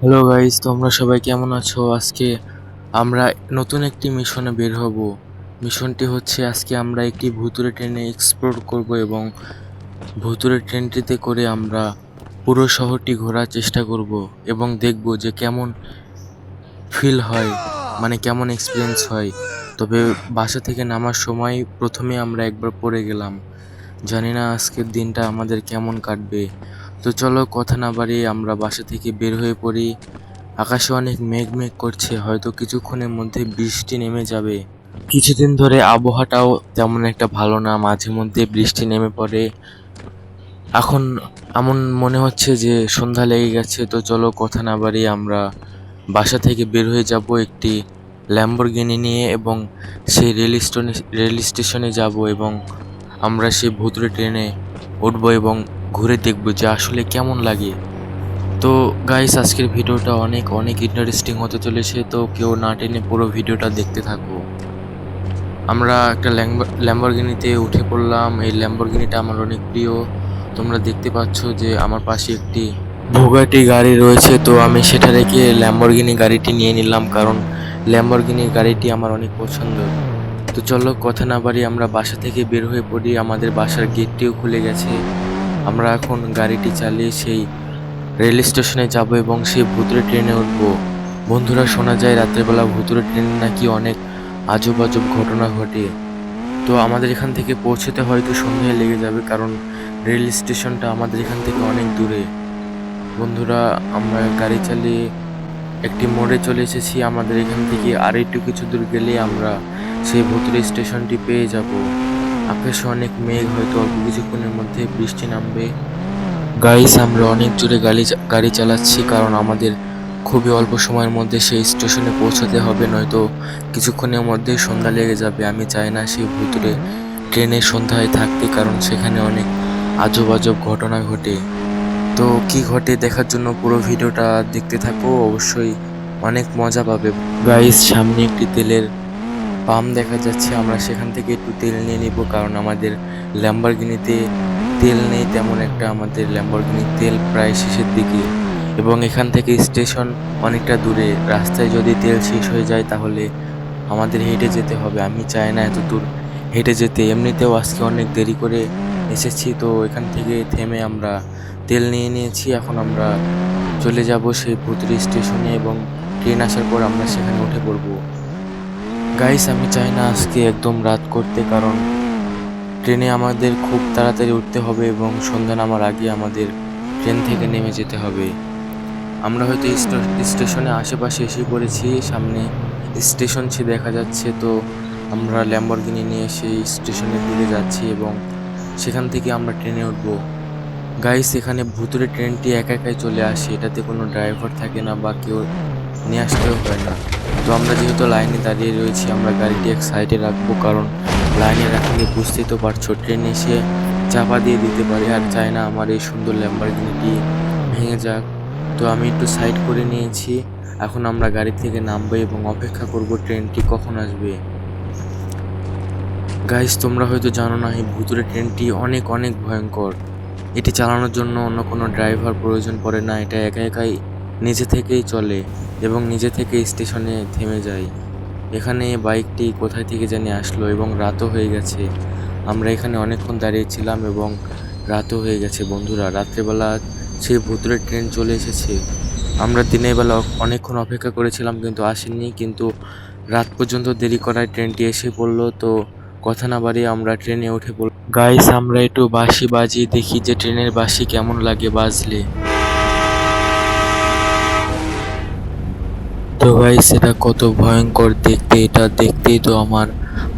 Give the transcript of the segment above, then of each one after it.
Hello guys তোমরা সবাই কেমন আছো? আজকে আমরা নতুন একটি মিশনে বের হব। মিশনটি হচ্ছে আজকে আমরা একটি ভুতুরে ট্রেনে এক্সপ্লোর করব এবং ভুতুরে ট্রেনটিতে করে আমরা পুরো শহরটি ঘোরার চেষ্টা করব এবং দেখব যে কেমন ফিল হয় মানে কেমন এক্সপিরিয়েন্স হয়। তবে বাসা থেকে নামার সময় প্রথমে আমরা একবার পড়ে গেলাম। জানি না আজকের দিনটা আমাদের কেমন কাটবে। তো চলো কথা না বাড়িয়ে আমরা বাসা থেকে বের হয়ে পড়ি। আকাশে অনেক মেঘ মেঘ করছে, হয়তো কিছুক্ষণের মধ্যে বৃষ্টি নেমে যাবে। কিছুদিন ধরে আবহাওয়াটাও তেমন একটা ভালো না, মাঝে মধ্যে বৃষ্টি নেমে পড়ে। এখন এমন মনে হচ্ছে যে সন্ধ্যা লেগে গেছে, তো চলো কথা না বাড়িয়ে আমরা বাসা থেকে বের হয়ে যাব একটি ল্যাম্বরগিনি নিয়ে এবং সেই রেল স্টেশনে রেল স্টেশনে যাব এবং আমরা সেই ভুতুরে ট্রেনে উঠবো এবং ঘুরে দেখব যে আসলে কেমন লাগে। তো গাইস আজকের ভিডিওটা অনেক অনেক ইন্টারেস্টিং হতে চলেছে, তো কেউ না টেনে পুরো ভিডিওটা দেখতে থাকো। আমরা একটা ল্যাম্বরগিনিতে উঠে পড়লাম, এই ল্যাম্বরগিনিটা আমার অনেক প্রিয়। তোমরা দেখতে পাচ্ছ যে আমার পাশে একটি ভোগাটি গাড়ি রয়েছে, তো আমি সেটা রেখে ল্যাম্বরগিনি গাড়িটি নিয়ে নিলাম, কারণ ল্যাম্বরগিনি গাড়িটি আমার অনেক পছন্দ। তো চলো, কথা না বাড়ি আমরা বাসা থেকে বের হয়ে পড়ি, আমাদের বাসার গেটটিও খুলে গেছে। আমরা এখন গাড়িটি চালিয়ে সেই রেল স্টেশনে যাব এবং সেই ভুতুরে ট্রেনে উঠব। বন্ধুরা, শোনা যায় রাত্রেবেলা ভুতুরে ট্রেনে নাকি অনেক আজব আজব ঘটনা ঘটে। তো আমাদের এখান থেকে পৌঁছতে হয়তো সন্ধ্যায় লেগে যাবে কারণ রেল স্টেশনটা আমাদের এখান থেকে অনেক দূরে। বন্ধুরা, আমরা গাড়ি চালিয়ে একটি মোড়ে চলে এসেছি। আমাদের এখান থেকে আর একটু কিছু দূর গেলে আমরা সেই ভুতুরে স্টেশনটি পেয়ে যাব। আকাশে অনেক মেঘ, হয়তো অল্প কিছুক্ষণের মধ্যে বৃষ্টি নামবে। গাইস, আমরা অনেক জোরে গাড়ি গাড়ি চালাচ্ছি, কারণ আমাদের খুবই অল্প সময়ের মধ্যে সেই স্টেশনে পৌঁছাতে হবে, নয়তো কিছুক্ষণের মধ্যে সন্ধ্যা লেগে যাবে। আমি চাই না সেই ভুতুরে ট্রেনে সন্ধ্যায় থাকতে, কারণ সেখানে অনেক আজব আজব ঘটনা ঘটে। তো কি ঘটে দেখার জন্য পুরো ভিডিওটা দেখতে থাকো, অবশ্যই অনেক মজা পাবে। গাইস, সামনে একটি তেলের পাম্প দেখা যাচ্ছে, আমরা সেখান থেকে একটু তেল নিয়ে নিব, কারণ আমাদের ল্যাম্বরগিনিতে তেল নেই, তেমন একটা আমাদের ল্যাম্বরগিনির তেল প্রায় শেষের দিকে। এবং এখান থেকে স্টেশন অনেকটা দূরে, রাস্তায় যদি তেল শেষ হয়ে যায় তাহলে আমাদের হেঁটে যেতে হবে, আমি চাই না এত দূর হেঁটে যেতে। এমনিতেও আজকে অনেক দেরি করে এসেছি, তো এখান থেকে থেমে আমরা তেল নিয়ে নিয়েছি, এখন আমরা চলে যাব সেই ভুতুরি স্টেশনে এবং ট্রেন আসার পর আমরা সেখানে উঠে পড়ব। গাইস আমি চাই না আজকে একদম রাত করতে, কারণ ট্রেনে আমাদের খুব তাড়াতাড়ি উঠতে হবে এবং সন্ধ্যা নামার আগে আমাদের ট্রেন থেকে নেমে যেতে হবে। আমরা হয়তো স্টেশনে আশেপাশে এসে পড়েছি, সামনে স্টেশন সে দেখা যাচ্ছে, তো আমরা ল্যাম্বরগিনি নিয়ে সেই স্টেশনের দিকে যাচ্ছি এবং সেখান থেকে আমরা ট্রেনে উঠবো। গাইস এখানে ভুতুরে ট্রেনটি একা একাই চলে আসে, এটাতে কোনো ড্রাইভার থাকে না বা কেউ নিয়ে আসতেও হয় না। তো আমরা যেহেতু লাইনে দাঁড়িয়ে রয়েছি, আমরা গাড়িটি এক সাইডে রাখব কারণ লাইনে রাখলে বুঝতেই তো পারছ, ট্রেন এসে চাপা দিয়ে দিতে পারে আর চাই না আমার এই সুন্দর ল্যাম্বরগিনিটি ভেঙে যাক। তো আমি একটু সাইড করে নিয়েছি। এখন আমরা গাড়ি থেকে নামবো এবং অপেক্ষা করব ট্রেনটি কখন আসবে। গাইস তোমরা হয়তো জানো না, এই ভুতুরে ট্রেনটি অনেক অনেক ভয়ঙ্কর। এটি চালানোর জন্য অন্য কোনো ড্রাইভার প্রয়োজন পড়ে না, এটা একা একাই নিজে থেকেই চলে এবং নিজে থেকে স্টেশনে থেমে যায়। এখানে বাইকটি কোথায় থেকে জানি আসলো এবং রাতও হয়ে গেছে। আমরা এখানে অনেকক্ষণ দাঁড়িয়েছিলাম এবং রাতও হয়ে গেছে, বন্ধুরা। রাত্রেবেলা সেই ভুতুরে ট্রেন চলে এসেছে। আমরা দিনের বেলা অনেকক্ষণ অপেক্ষা করেছিলাম কিন্তু আসেনি, কিন্তু রাত পর্যন্ত দেরি করায় ট্রেনটি এসে পড়ল তো কথা না বাড়িয়ে আমরা ট্রেনে উঠে পড়লাম। গাইস আমরা একটু বাঁশি বাজিয়ে দেখি যে ট্রেনের বাঁশি কেমন লাগে বাজলে। তো গাইস এটা কত ভয়ঙ্কর দেখতে, এটা দেখতেই তো আমার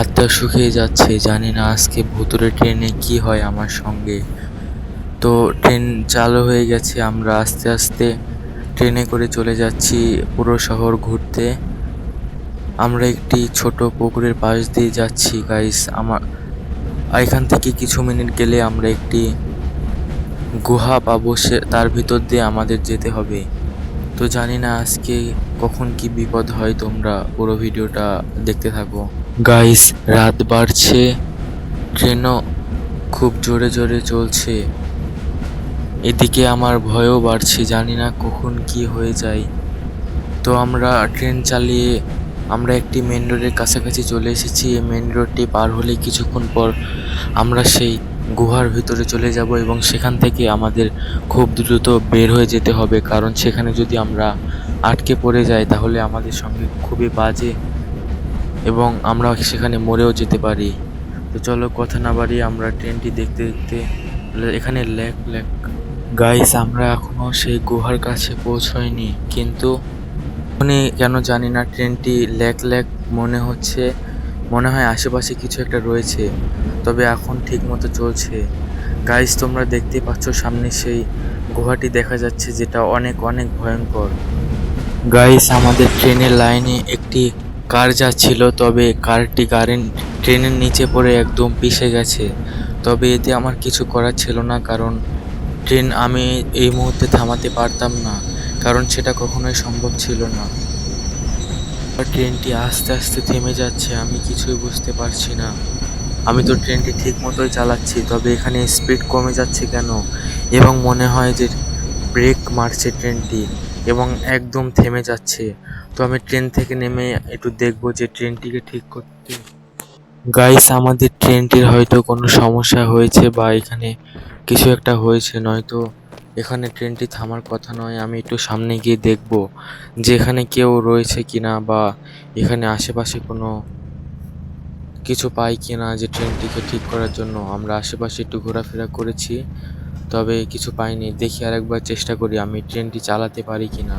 আত্মা শুকিয়ে যাচ্ছে। জানি না আজকে ভুতুরে ট্রেনে কি হয় আমার সঙ্গে। তো ট্রেন চালু হয়ে গেছে, আমরা আস্তে আস্তে ট্রেনে করে চলে যাচ্ছি পুরো শহর ঘুরতে। আমরা একটি ছোট পুকুরের পাশ দিয়ে যাচ্ছি গাইস আমার এখান থেকে কিছু মিনিট গেলে আমরা একটি গুহা পাবো, সে, তার ভিতর দিয়ে আমাদের যেতে হবে। তো জানি না আজকে কখন কি বিপদ হয়, তোমরা পুরো ভিডিওটা দেখতে থাকো। গাইস রাত বাড়ছে, ট্রেনও খুব জোরে জোরে চলছে। এদিকে আমার ভয়ও বাড়ছে, জানি না কখন কি হয়ে যায়। তো আমরা ট্রেন চালিয়ে, আমরা একটি মেন রোডের কাছাকাছি চলে এসেছি। এই মেন রোডটি পার হলে কিছুক্ষণ পর আমরা সেই গুহার ভিতরে চলে যাব এবং সেখান থেকে আমাদের খুব দ্রুত বের হয়ে যেতে হবে। কারণ সেখানে যদি আমরা আটকে পড়ে যাই, তাহলে আমাদের সঙ্গে খুবই বাজে এবং আমরা সেখানে মরেও যেতে পারি। তো চলো কথা না বাড়িয়ে আমরা ট্রেনটি দেখতে দেখতে এখানে ল্যাক ল্যাক গাইস আমরা এখনও সেই গুহার কাছে পৌঁছয়নি। কিন্তু মানে কেন জানি না, ট্রেনটি ল্যাক ল্যাক মনে হচ্ছে। মনে হয় আশেপাশে কিছু একটা রয়েছে, তবে এখন ঠিক মতো চলছে। গাইস তোমরা দেখতে পাচ্ছ সামনে সেই গুহাটি দেখা যাচ্ছে যেটা অনেক অনেক ভয়ঙ্কর। গাইস আমাদের ট্রেনের লাইনে একটি কার যাচ্ছিল, তবে কারটি গাড়ির ট্রেনের নিচে পড়ে একদম পিষে গেছে। তবে এতে আমার কিছু করার ছিল না, কারণ ট্রেন আমি এই মুহূর্তে থামাতে পারতাম না, কারণ সেটা কখনোই সম্ভব ছিল না। ট্রেনটি আস্তে আস্তে থেমে যাচ্ছে, আমি কিছুই বুঝতে পারছি না। আমি তো ট্রেনটি ঠিক মতোই চালাচ্ছি, তবে এখানে স্পিড কমে যাচ্ছে কেন? এবং মনে হয় যে ব্রেক মারছে ট্রেনটি, এবং একদম থেমে যাচ্ছে। তো আমি ট্রেন থেকে নেমে একটু দেখব যে ট্রেনটিকে ঠিক করতে। গাইস, আমাদের ট্রেনটির হয়তো কোনো সমস্যা হয়েছে বা এখানে কিছু একটা হয়েছে, নয়তো এখানে ট্রেনটি থামার কথা নয়, আমি একটু সামনে গিয়ে দেখব যে এখানে কেউ রয়েছে কিনা বা এখানে আশেপাশে কোনো কিছু পাই কিনা যে ট্রেনটিকে ঠিক করার জন্য। আমরা আশেপাশে একটু ঘোরাফেরা করেছি, তবে কিছু পাইনি। দেখি আরেকবার চেষ্টা করি আমি ট্রেনটি চালাতে পারি কিনা।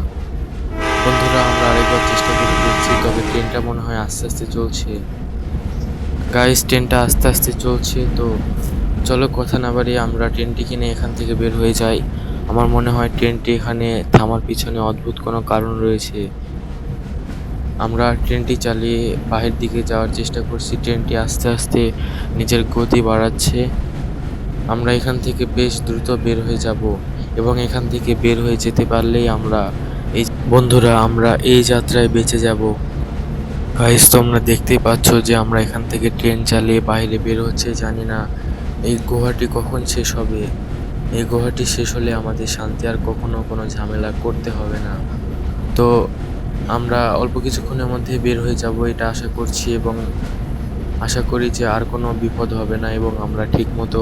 বন্ধুরা, আমরা আরেকবার চেষ্টা করে দেখছি, তবে ট্রেনটা মনে হয় আস্তে আস্তে চলছে। গাইস, ট্রেনটা আস্তে আস্তে চলছে, তো চলো কথা না বাড়িয়ে আমরা ট্রেনটি কিনে এখান থেকে বের হয়ে যাই। আমার মনে হয় ট্রেনটি এখানে থামার পিছনে অদ্ভুত কোনো কারণ রয়েছে। আমরা ট্রেনটি চালিয়ে বাহির দিকে যাওয়ার চেষ্টা করছি। ট্রেনটি আস্তে আস্তে নিজের গতি বাড়াচ্ছে। আমরা এখান থেকে বেশ দ্রুত বের হয়ে যাব এবং এখান থেকে বের হয়ে যেতে পারলেই আমরা এই বন্ধুরা, আমরা এই যাত্রায় বেঁচে যাব। গাইস তোমরা দেখতেই পাচ্ছ যে আমরা এখান থেকে ট্রেন চালিয়ে বাইরে বের হচ্ছে, জানি না এই গুহাটি কখন শেষ হবে? এই গুহাটি শেষ হলে আমাদের শান্তি আর কখনো কোনো ঝামেলা করতে হবে না। তো, আমরা অল্প কিছুক্ষণের মধ্যে বের হয়ে যাব, এটা আশা করছি এবং আশা করি যে আর কোনো বিপদ হবে না এবং আমরা ঠিকমতো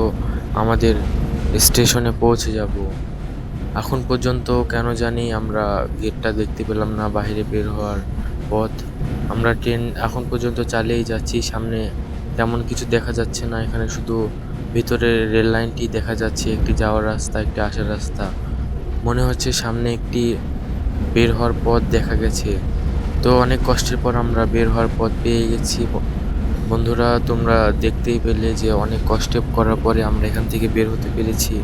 আমাদের স্টেশনে পৌঁছে যাব। এখন পর্যন্ত কেন জানি আমরা গেটটা দেখতে পেলাম না, বাইরে বের হওয়ার পথ। আমরা ট্রেন এখন পর্যন্ত চালিয়েই যাচ্ছি, সামনে তেমন কিছু দেখা যাচ্ছে না, এখানে শুধু ভিতরে রেল লাইনটি দেখা যাচ্ছে, একটি যাওয়ার রাস্তা, একটি আসার রাস্তা। মনে হচ্ছে সামনে একটি বের হওয়ার পথ দেখা গেছে। তো অনেক কষ্টের পর আমরা বের হওয়ার পথ পেয়ে গেছি। বন্ধুরা, তোমরা দেখতেই পেলে যে অনেক কষ্ট করার পরে আমরা এখান থেকে বের হতে পেরেছি।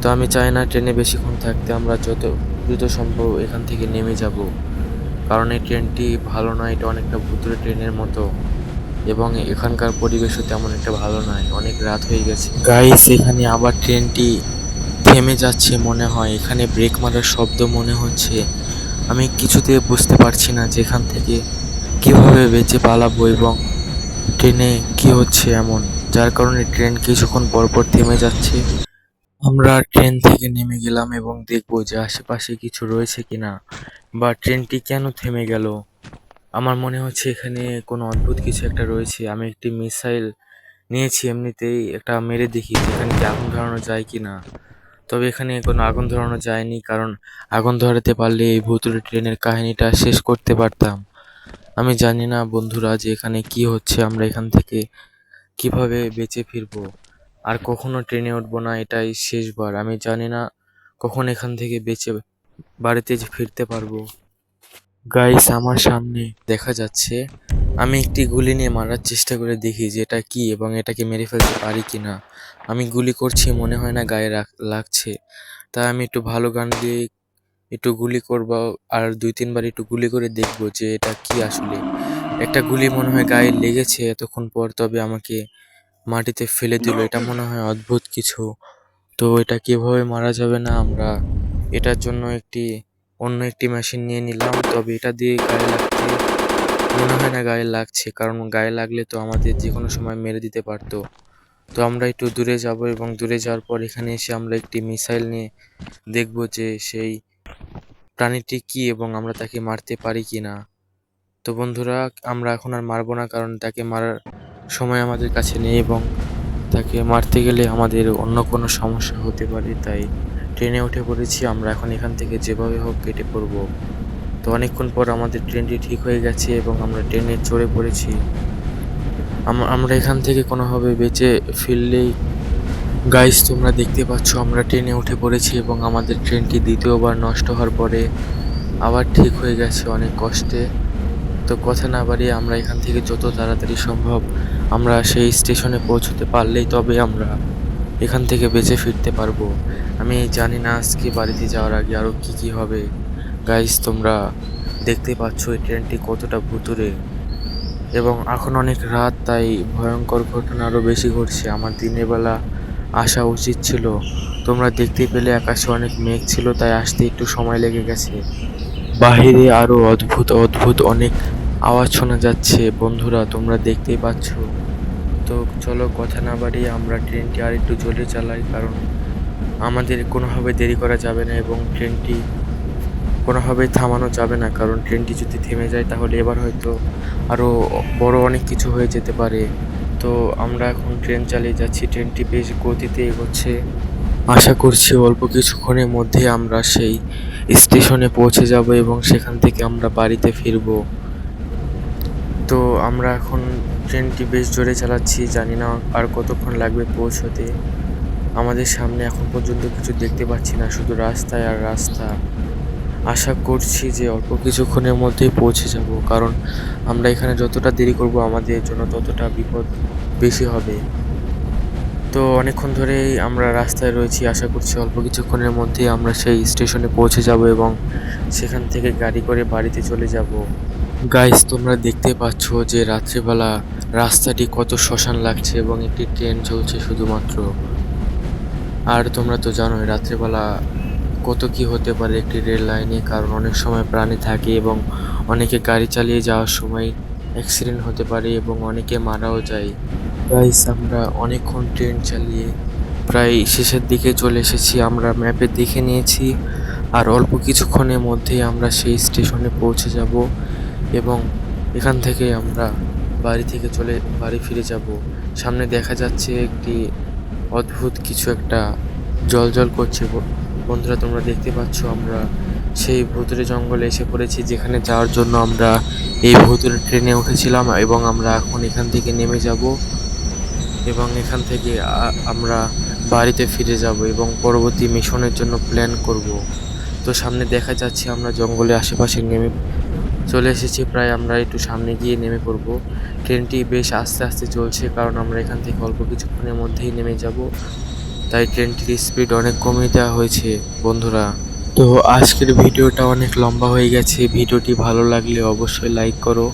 তো আমি চাই না ট্রেনে বেশিক্ষণ থাকতে, আমরা যত দ্রুত সম্ভব এখান থেকে নেমে যাব। কারণ এই ট্রেনটি ভালো নয়, এটা অনেকটা ভুতুরে ট্রেনের মতো। এবং এখানকার পরিবেশও তেমন একটা ভালো নয়। অনেক রাত হয়ে গেছে। গাইস এখানে আবার ট্রেনটি থেমে যাচ্ছে মনে হয়। এখানে ব্রেক মারার শব্দ মনে হচ্ছে। আমি কিছুতে বুঝতে পারছি না যে এখান থেকে কীভাবে বেঁচে পালাবো এবং ট্রেনে কি হচ্ছে এমন। যার কারণে ট্রেন কিছুক্ষণ পর পর থেমে যাচ্ছে। আমরা ট্রেন থেকে নেমে গেলাম এবং দেখব যে আশেপাশে কিছু রয়েছে কিনা। বা ট্রেনটি কেন থেমে গেল? আমার মনে হচ্ছে এখানে কোনো অদ্ভুত কিছু একটা রয়েছে। আমি একটি মিসাইল নিয়েছি এমনিতেই একটা মেরে দেখি এখানে কি আগুন ধরানো যায় কি না। তবে এখানে কোনো আগুন ধরানো যায়নি কারণ আগুন ধরাতে পারলে এই ভুতুরে ট্রেনের কাহিনীটা শেষ করতে পারতাম। আমি জানি না বন্ধুরা যে এখানে কি হচ্ছে, আমরা এখান থেকে কীভাবে বেঁচে ফিরবো। আর কখনো ট্রেনে উঠবো না, এটাই শেষবার। আমি জানি না কখন এখান থেকে বেঁচে বাড়িতে ফিরতে পারব। গাইস আমার সামনে দেখা যাচ্ছে, আমি একটি গুলি নিয়ে মারার চেষ্টা করে দেখি যে এটা কি এবং এটাকে মেরে ফেলতে পারি কি না। আমি গুলি করছি, মনে হয় না গায়ে লাগছে। তাই আমি একটু ভালো গান দিয়ে একটু গুলি করব আর দুই, তিনবার একটু গুলি করে দেখব যে এটা কি আসলে। একটা গুলি মনে হয় গায়ে লেগেছে এতক্ষণ পর, তবে আমাকে মাটিতে ফেলে দিল। এটা মনে হয় অদ্ভুত কিছু। তো এটা কীভাবে মারা যাবে না আমরা, এটার জন্য একটি অন্য একটি মেশিন নিয়ে নিলাম। তবে এটা দিয়ে গায়ে লাগতে মনে হয় না গায়ে লাগছে, কারণ গায়ে লাগলে তো আমাদের যে কোনো সময় মেরে দিতে পারতো। তো আমরা একটু দূরে যাব এবং দূরে যাওয়ার পর এখানে এসে আমরা একটি মিসাইল নিয়ে দেখব যে সেই প্রাণীটি কি এবং আমরা তাকে মারতে পারি কি না। তো বন্ধুরা, আমরা এখন আর মারবো না, কারণ তাকে মারার সময় আমাদের কাছে নেই এবং তাকে মারতে গেলে আমাদের অন্য কোনো সমস্যা হতে পারে, তাই ট্রেনে উঠে পড়েছি, আমরা এখন এখান থেকে যেভাবে হোক কেটে পড়ব। তো অনেকক্ষণ পর আমাদের ট্রেনটি ঠিক হয়ে গেছে এবং আমরা ট্রেনে চড়ে পড়েছি। আম- আমরা এখান থেকে কোনোভাবে বেঁচে ফিরলেই গাইস তোমরা দেখতে পাচ্ছ আমরা ট্রেনে উঠে পড়েছি এবং আমাদের ট্রেনটি দ্বিতীয়বার নষ্ট হওয়ার পরে আবার ঠিক হয়ে গেছে অনেক কষ্টে। তো কথা না বাড়িয়ে আমরা এখান থেকে যত তাড়াতাড়ি সম্ভব আমরা সেই স্টেশনে পৌঁছতে পারলেই তবে আমরা এখান থেকে বেঁচে ফিরতে পারব। আমি জানি না আজকে বাড়িতে যাওয়ার আগে আরও কী কী হবে। গাইস তোমরা দেখতে পাচ্ছ এই ট্রেনটি কতটা ভুতুরে এবং এখন অনেক রাত, তাই ভয়ঙ্কর ঘটনা আরও বেশি ঘটছে। আমার দিনের বেলা আসা উচিত ছিল। তোমরা দেখতে পেলে আকাশে অনেক মেঘ ছিল, তাই আসতে একটু সময় লেগে গেছে। বাহিরে আরও অদ্ভুত অদ্ভুত অনেক আওয়াজ শোনা যাচ্ছে। বন্ধুরা, তোমরা দেখতেই পাচ্ছ। তো চলো কথা না বাড়িয়ে আমরা ট্রেনটি আর একটু জোরে চালাই, কারণ আমাদের কোনোভাবে দেরি করা যাবে না এবং ট্রেনটি কোনোভাবেই থামানো যাবে না, কারণ ট্রেনটি যদি থেমে যায় তাহলে এবার হয়তো আরও বড় অনেক কিছু হয়ে যেতে পারে। তো আমরা এখন ট্রেন চালিয়ে যাচ্ছি, ট্রেনটি বেশ গতিতে এগোচ্ছে। আশা করছি অল্প কিছুক্ষণের মধ্যে আমরা সেই স্টেশনে পৌঁছে যাব এবং সেখান থেকে আমরা বাড়িতে ফিরব। তো আমরা এখন ট্রেনটি বেশ জোরে চালাচ্ছি, জানি না আর কতক্ষণ লাগবে পৌঁছতে। আমাদের সামনে এখন পর্যন্ত কিছু দেখতে পাচ্ছি না, শুধু রাস্তায় আর রাস্তা। আশা করছি যে অল্প কিছুক্ষণের মধ্যেই পৌঁছে যাব, কারণ আমরা এখানে যতটা দেরি করব আমাদের জন্য ততটা বিপদ বেশি হবে। তো অনেকক্ষণ ধরেই আমরা রাস্তায় রয়েছি, আশা করছি অল্প কিছুক্ষণের মধ্যেই আমরা সেই স্টেশনে পৌঁছে যাব এবং সেখান থেকে গাড়ি করে বাড়িতে চলে যাব। গাইস তোমরা দেখতে পাচ্ছ যে রাত্রিবেলা রাস্তাটি কত শ্মশান লাগছে এবং একটি ট্রেন চলছে শুধুমাত্র। আর তোমরা তো জানোই, রাত্রেবেলা কত কি হতে পারে একটি রেল লাইনে, কারণ অনেক সময় প্রাণী থাকে এবং অনেকে গাড়ি চালিয়ে যাওয়ার সময় অ্যাক্সিডেন্ট হতে পারে এবং অনেকে মারাও যায়। গাইস আমরা অনেকক্ষণ ট্রেন চালিয়ে প্রায় শেষের দিকে চলে এসেছি। আমরা ম্যাপে দেখে নিয়েছি। আর অল্প কিছুক্ষণের মধ্যেই আমরা সেই স্টেশনে পৌঁছে যাব। এবং এখান থেকে আমরা বাড়ি থেকে চলে, বাড়ি ফিরে যাব। সামনে দেখা যাচ্ছে একটি অদ্ভুত কিছু একটা জল জল করছে বন্ধুরা, তোমরা দেখতে পাচ্ছ আমরা সেই ভুতুরে জঙ্গলে এসে পড়েছি, যেখানে যাওয়ার জন্য আমরা এই ভুতুরে ট্রেনে উঠেছিলাম এবং আমরা এখন এখান থেকে নেমে যাব এবং এখান থেকে আমরা বাড়িতে ফিরে যাব এবং পরবর্তী মিশনের জন্য প্ল্যান করব। তো সামনে দেখা যাচ্ছে আমরা জঙ্গলে আশেপাশে নেমে চলে এসেছি, প্রায় আমরা একটু সামনে গিয়ে নেমে পড়ব। ট্রেনটি বেশ আস্তে আস্তে চলছে, কারণ আমরা এখান থেকে অল্প কিছুক্ষণের মধ্যেই নেমে যাব। তাই ট্রেনটির স্পিড অনেক কমিয়ে দেওয়া হয়েছে, বন্ধুরা। তো আজকের ভিডিওটা অনেক লম্বা হয়ে গেছে। ভিডিওটি ভালো লাগলে অবশ্যই লাইক করো।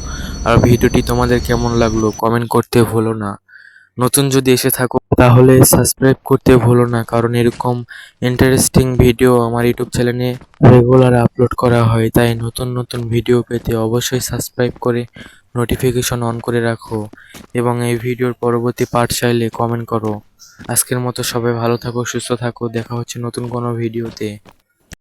আর ভিডিওটি তোমাদের কেমন লাগল কমেন্ট করতে ভুলো না। নতুন যদি এসে থাকো, তাহলে সাবস্ক্রাইব করতে ভুলো না, কারণ এরকম ইন্টারেস্টিং ভিডিও আমার ইউটিউব চ্যানেলে রেগুলার আপলোড করা হয়। তাই নতুন নতুন ভিডিও পেতে অবশ্যই সাবস্ক্রাইব করে নোটিফিকেশন অন করে রাখো এবং এই ভিডিওর পরবর্তী পার্ট চাইলে কমেন্ট করো। আজকের মতো সবাই ভালো থাকো, সুস্থ থাকো, দেখা হচ্ছে নতুন কোনো ভিডিওতে